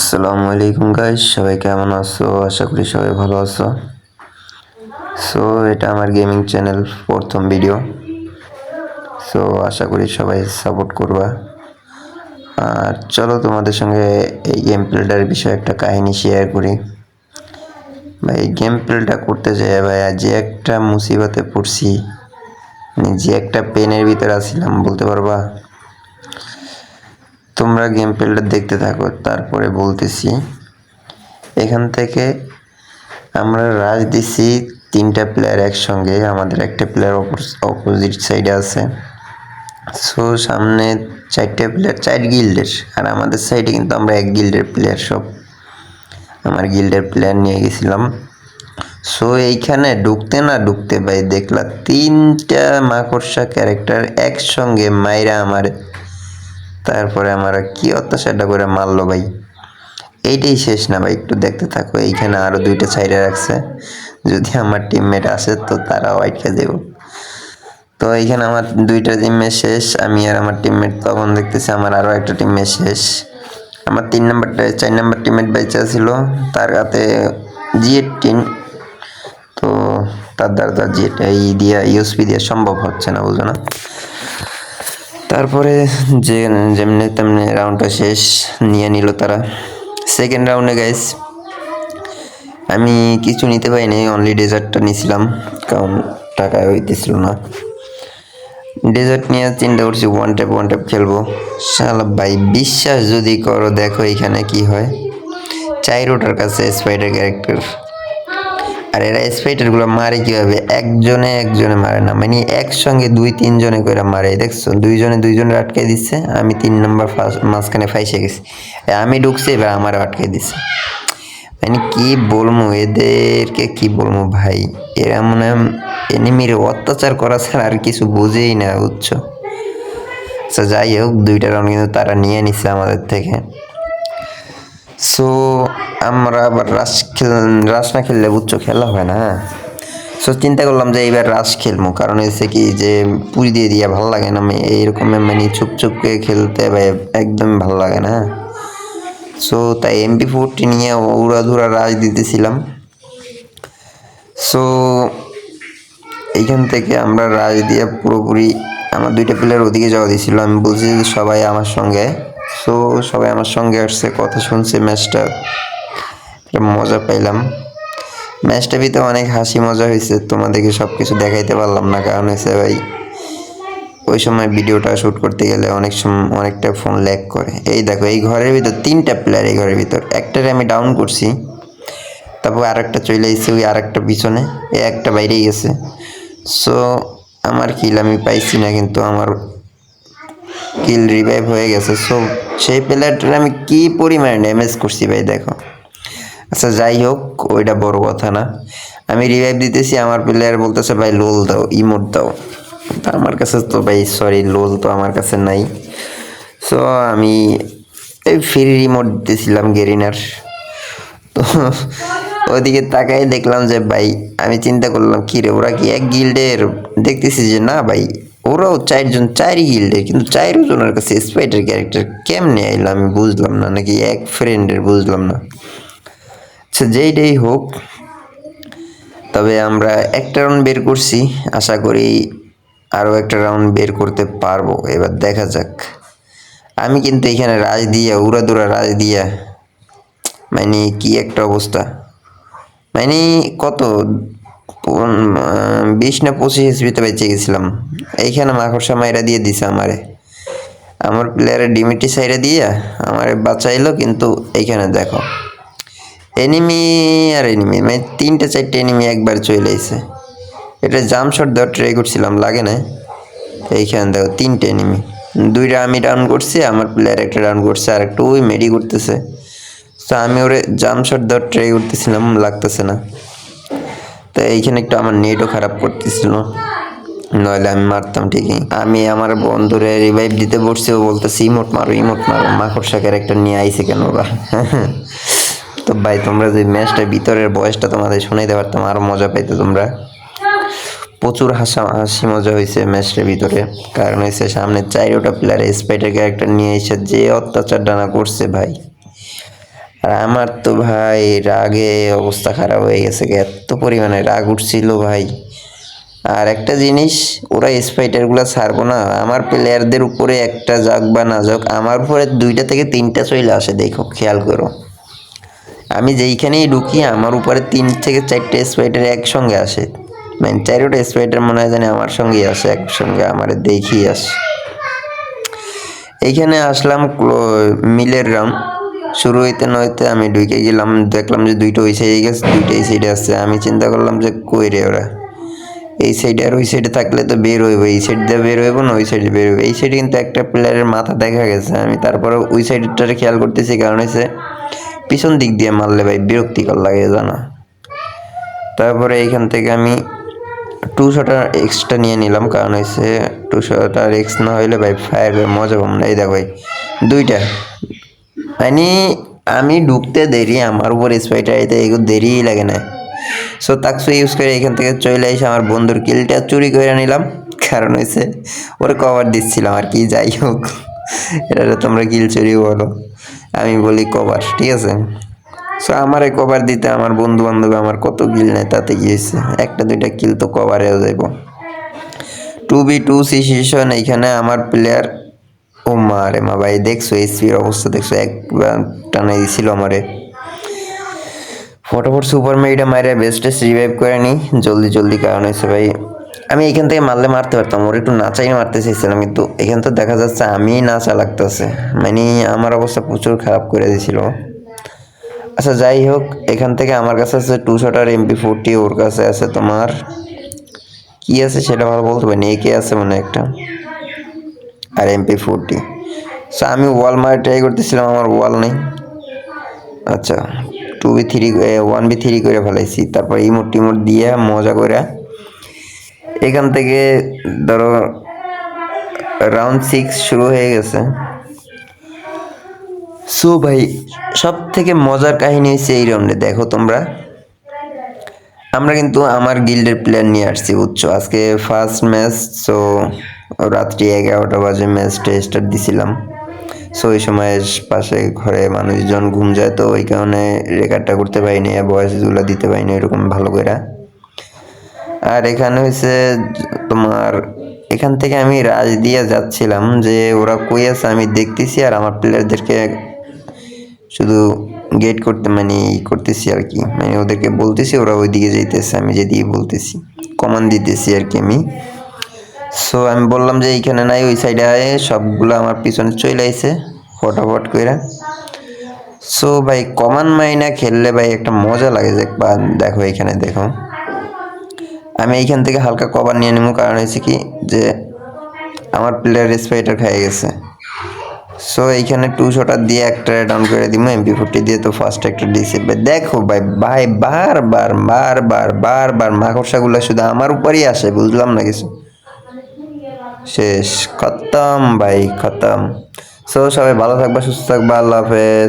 আসসালামু আলাইকুম গাইস সবাই কেমন আছো? আশা করি সবাই ভালো আছো। সো এটা আমার গেমিং চ্যানেল প্রথম ভিডিও সো আশা করি সবাই সাপোর্ট করবা। আর চলো তোমাদের সঙ্গে এই গেম প্লেটার বিষয়ে একটা কাহিনী শেয়ার করি। ভাই এই গেম প্লেটা করতে যাই ভাই যে একটা মুসিবতে পড়ছি মানে যে একটা পেনের ভিতরে আছিলাম, বলতে পারবা? তোমরা গেম প্লেটা দেখতে থাকো, তারপরে বলতেছি। এখান থেকে আমরা রাজ দিছি তিনটা প্লেয়ার একসঙ্গে, আমাদের একটা প্লেয়ার অপোজিট সাইডে আছে। সো সামনে চারটে প্লেয়ার চার গিল্ডের আর আমাদের সাইডে কিন্তু আমরা এক গিল্ডের প্লেয়ার সব। আমার গিল্ডের প্লেয়ার নিয়ে গেছিলাম। সো এইখানে ঢুকতে না ঢুকতে ভাই, দেখলা তিনটা মাকড়সা ক্যারেক্টার একসঙ্গে মাইরা আমার তারপরে আমার কি অত্যাচারটা করে মারলো ভাই? এইটাই শেষ না ভাই, একটু দেখতে থাকো। এইখানে আরও দুইটা সাইডে রাখছে। যদি আমার টিমমেট আসে তো তারাও আটকে দেব। তো এইখানে আমার দুইটা টিমমেট শেষ, আমি আর আমার টিমমেট তখন দেখতেছি, আমার আরও একটা টিমমেট শেষ। আমার তিন নাম্বারটা, চার নাম্বার টিমমেট বেঁচে ছিল তার হাতে জিএট টিন। তো তার দ্বারা তার জিএট, এই দিয়া, ইউএসপি দিয়ে সম্ভব হচ্ছে না, বুঝো না? তারপরে যে যেমনি তেমনি রাউন্ডটা শেষ নিয়ে নিল তারা। সেকেন্ড রাউন্ডে গাইস আমি কিছু নিতে পারিনি অনলি ডেজার্টটা নিয়েছিলাম কারণ টাকায় হইতেছিল না। ডেজার্ট নিয়ে চিন্তা করছি ওয়ান ট্যাপ ওয়ান ট্যাপ খেলব। শালা ভাই, বিশ্বাস যদি করো, দেখো এখানে কি হয়। চাইরোটার কাছে স্পাইডার ক্যারেক্টার আর এরা স্পাইডারগুলো মারে কীভাবে? একজনে একজনে মারে না মানে একসঙ্গে দুই, তিনজনে করে মারে, দেখছ? দুইজনে দুইজনে আটকে দিচ্ছে আমি তিন নম্বর মাঝখানে ফাইসে গেছি। আমি ঢুকছি, এবার আমার আটকে দিচ্ছে মানে কি বলব এদেরকে কি বলব ভাই? এরা মনে এনিমির অত্যাচার করা ছাড়া আর কিছু বুঝেই না উচ্চ আচ্ছা যাই হোক, দুইটা রাউন্ড কিন্তু তারা নিয়ে নিচ্ছে আমাদের থেকে। সো আমরা আবার খেল রাস না খেললে বুঝছ খেলা হয় না হ্যাঁ। সো চিন্তা করলাম যে এইবার রাস খেলব। কারণ হচ্ছে কি যে পুরি দিয়ে দিয়া ভালো লাগে না, আমি এইরকম মানে চুপ চুপ করে খেলতে একদম ভালো লাগে না সো তাই এমপি ফোরটি নিয়ে উড়াধুরা রাজ দিতেছিলাম। সো এইখান থেকে আমরা রাজ দিয়ে পুরোপুরি আমার দুইটা প্লেয়ার ওদিকে যাওয়া দিয়েছিল। আমি বলছি সবাই আমার সঙ্গে। সো সবাই আমার সঙ্গে আসছে, কথা শুনছে ম্যাচটা মজা পাইলাম। ম্যাচটা ভিতরে অনেক হাসি মজা হয়েছে তোমাদেরকে সব কিছু দেখাইতে পারলাম না। কারণ হয়েছে ভাই, ওই সময় ভিডিওটা শ্যুট করতে গেলে অনেক সময় অনেকটা ফোন ল্যাগ করে। এই দেখো, এই ঘরের ভিতর, তিনটা প্লেয়ার এই ঘরের ভিতর। একটারে আমি ডাউন করছি, তারপর আর একটা চলে এসেছে ওই আরেকটা পিছনে, এই একটা বাইরেই গেছে। সো আমার কিল আমি পাইছি না, কিন্তু আমার কিল রিভাইভ হয়ে গেছে। সো সেই প্লেয়ারটার আমি কী পরিমাণে ড্যামেজ করছি ভাই, দেখো। আচ্ছা যাই হোক, ওইটা বড় কথা না। আমি রিভাইভ দিতেছি, আমার প্লেয়ার বলতেছে, ভাই লোল দাও ইমোট দাও। আমার কাছে তো, ভাই সরি লোল তো আমার কাছে নাই। সো আমি এই ফ্রি রিমোট দিতেছিলাম গেরিনার তো ওইদিকে তাকাই দেখলাম যে, ভাই, আমি চিন্তা করলাম, কি রে, ওরা কি এক গিল্ডের দেখতেছি যে, না, ভাই, ওরাও চারজন, চারই গিল্ডের কিন্তু চারও জনের কাছে স্পাইডার ক্যারেক্টার কেমনে আইলো আমি বুঝলাম না, নাকি এক ফ্রেন্ডের বুঝলাম না। আচ্ছা যেইটাই হোক, তবে আমরা একটা রাউন্ড বের করছি। আশা করি আরও একটা রাউন্ড বের করতে পারব। এবার দেখা যাক। আমি কিন্তু এখানে রাজ দিয়া উড়াদুরা রাজ দিয়া মানে কি একটা অবস্থা? মানে কত? বিশ না পঁচিশ এসবিতে বেঁচে গেছিলাম। এইখানে মাকড়সা মাইরা দিয়ে দিছে আমারে। আমার প্লেয়ারে ডিমিটি সাইডে দিয়ে আমারে বাঁচাইলো, কিন্তু এইখানে দেখো। এনিমি আর এনিমি মানে তিনটে চারটে এনিমি একবার চলে এসে এটা জামশট দেওয়ার ট্রাই করছিলাম, লাগে না এইখানে দেখো, তিনটে এনিমি দুইটা আমি ডাউন করছি, আমার প্লেয়ার একটা ডাউন করছে, আর একটা ওই মেডি করতেছে। তো আমি ওরে জাম শট দেওয়ার ট্রাই করতেছিলাম, লাগতেছে না। তো এইখানে একটু আমার নেটও খারাপ করতেছিল। নইলে আমি মারতাম ঠিকই। আমি আমার বন্ধুরে রিভাইভ দিতে বসছি, ও বলতেছে, ইমোট মারো ইমোট মারো মাকড় মাকড়সা ক্যারেক্টার নিয়ে আইছে কেন ওরা? তো ভাই, তোমরা যে ম্যাচটার ভিতরের বয়সটা তোমাদের শোনাইতে পারতাম আরও মজা পাইতো তোমরা। প্রচুর হাসা হাসি মজা হয়েছে ম্যাচটার ভিতরে। কারণ হয়েছে সামনে চারোটা প্লেয়ার স্পাইডার ক্যারেক্টার নিয়ে এসে যে অত্যাচার ডানা করছে ভাই। আর আমার তো ভাই, রাগে অবস্থা খারাপ হয়ে গেছে এত পরিমাণে রাগ উঠছিল ভাই। আর একটা জিনিস ওরা স্পাইটারগুলো ছাড়বো না। আমার প্লেয়ারদের উপরে একটা যাক বা না যাক, আমার উপরে দুইটা থেকে তিনটা চলে আসে, দেখো, খেয়াল করো। আমি যেইখানেই ঢুকি, আমার উপরে তিন থেকে চারটে স্পাইটার একসঙ্গে আসে। মানে চারোটা স্পাইটার মনে হয় জানি আমার সঙ্গেই আসে, একসঙ্গে আমার দেখিয়ে আসে। এইখানে আসলাম মিলের রাউন্ড শুরু হইতে না হইতে আমি ঢুকে গেলাম, দেখলাম যে দুইটা ওই সাইডে গেছে, দুইটা এই সাইডে আসছে। আমি চিন্তা করলাম যে কই রে ওরা? এই সাইডে আর ওই সাইডে থাকলে তো বের হইব, এই সাইড দিয়ে বের হইব না, ওই সাইডে বের হইব। এই সাইডে কিন্তু একটা প্লেয়ারের মাথা দেখা গেছে। আমি তারপরে ওই সাইডটারে খেয়াল করতেছি, কারণ হচ্ছে পিছন দিক দিয়ে মারলে ভাই বিরক্তিকর লাগে, জানা? তারপরে এইখান থেকে আমি টু শটার এক্সট্রা নিয়ে নিলাম, কারণ হচ্ছে টু শটার এক্স না হইলে ভাই ফায়ার মজা পাবো না। এই দেখো ভাই, দুইটা। মানে আমি ঢুকতে দেরি, আমার উপর স্পাইটার আইতে এগুলো দেরিই লাগে না। সো তাকসু ইউজ করে এখান থেকে চলে এসে আমার বন্ধুর কিলটা চুরি করে নিলাম, কারণ হয়েছে ওর কভার দিচ্ছিলাম আর কি, যাই হোক। এটা তোমরা কিল চুরি বলো। আমি বলি কভার ঠিক আছে? সো আমার কভার দিতে আমার বন্ধু বান্ধব আমার কত কিল নেয় তাতে গিয়েছে একটা, দুইটা কিল তো কভারেও যাইব। টু বি টু সিচুয়েশন এইখানে আমার প্লেয়ার ও মা রে মা ভাই, দেখছ এসপির অবস্থা, দেখছ? একবার টানাই দিছিল আমারে। ফটোফট সুপার মেরিটা মারে বেস্টেস রিভাইভ করে নি। জলদি জলদি কারণ হয়েছে ভাই। আমি এখান থেকে মারলে মারতে পারতাম, ওর একটু নাচাই মারতে চাইছিলাম কিন্তু এখান তো দেখা যাচ্ছে আমি নাচা লাগতেছে। মানে আমার অবস্থা প্রচুর খারাপ করে দিছিল আচ্ছা যাই হোক, এখান থেকে আমার কাছে আছে two shotter M P forty ওর কাছে আছে তোমার কি আছে সেটা ভালো বলতে পারিনি একে আছে মনে একটা, আর এমপি ফোরটি সো আমি ওয়াল মারে ট্রাই করতেছিলাম, আমার ওয়াল নেই। আচ্ছা two B three one B three করে ফেলাইছি, তারপর ইমোট টিমোট দিয়ে মজা করে এখান থেকে ধরো রাউন্ড সিক্স শুরু হয়ে গেছে। সো ভাই সব থেকে মজার কাহিনী হচ্ছে এই রাউন্ডে দেখো তোমরা। আমরা কিন্তু আমার গিল্ডের প্লেয়ার নিয়ে আসছি, বুঝছ? আজকে ফার্স্ট ম্যাচ সো রাত্রি এগারোটা বাজে ম্যাচটা স্টার্ট দিছিলাম। সো ওই সময় পাশে ঘরে মানুষজন ঘুম যায়, তো ওই কারণে রেকর্ডটা করতে পারিনি ভয়েসগুলো দিতে পারিনি এরকম ভালো করে আর এখানে হচ্ছে তোমার, এখান থেকে আমি রাজ দিয়ে যাচ্ছিলাম যে ওরা কই আছে আমি দেখতেছি আর আমার প্লেয়ারদেরকে শুধু গেট করতে মানে ই করতেছি আর কি। মানে ওদেরকে বলতেছি, ওরা ওইদিকে যাইতেছে, আমি যেদিকে বলতেছি কমান দিতেছি আর কি আমি। সো আমি বললাম যে এইখানে নাই, ওই সাইডে আয়, সবগুলো আমার পিছনে চলে আইছে, ফটাফট কইরা। সো ভাই কমান মাইনা খেললে ভাই একটা মজা লাগে, যে দেখো এখানে, দেখো। আমি এইখান থেকে হালকা কভার নিয়ে নেব কারণ হয়েছে কি যে আমার প্লেয়ার স্পাইটার খেয়ে গেছে। সো এইখানে টু শটার দিয়ে একটা ডাউন করে দিব এমপি ফোরটি দিয়ে। তো ফার্স্ট একটা ভাই দেখো ভাই ভাই, বারবার বারবার বারবার মাকড়সাগুলো শুধু আমার উপরই আসে, বুঝলাম না কিছু? শেষ। খতম ভাই, খতম। সো সবাই ভালো থাকবা, সুস্থ থাকবা, আল্লাহ হাফেজ।